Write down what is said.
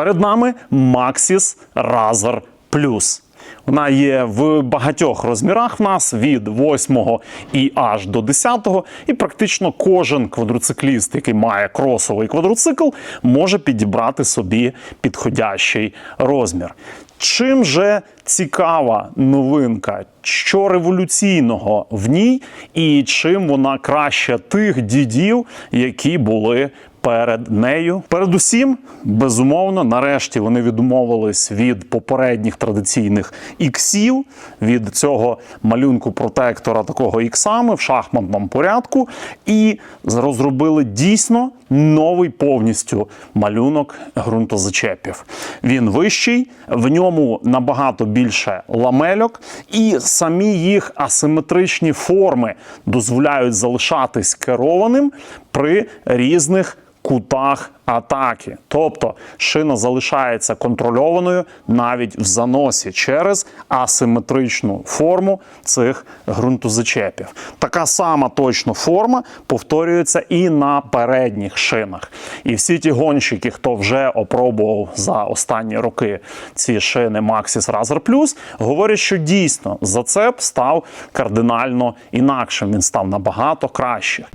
Перед нами Maxis Razor Plus. Вона є в багатьох розмірах в нас від 8 і аж до 10. І практично кожен квадроцикліст, який має кросовий квадроцикл, може підібрати собі підходящий розмір. Чим же цікава новинка? Що революційного в ній, і чим вона краще тих дідів, які були перед нею? Передусім, безумовно, нарешті вони відмовились від попередніх традиційних іксів, від цього малюнку протектора такого іксами в шахматному порядку, і розробили дійсно новий повністю малюнок ґрунтозачепів. Він вищий, в ньому набагато більше ламельок, і самі їх асиметричні форми дозволяють залишатись керованим при різних кутах атаки. Тобто шина залишається контрольованою навіть в заносі через асиметричну форму цих ґрунтозачепів. Така сама точно форма повторюється і на передніх шинах. І всі ті гонщики, хто вже опробував за останні роки ці шини Maxis Razor Plus, говорять, що дійсно зацеп став кардинально інакшим. Він став набагато краще.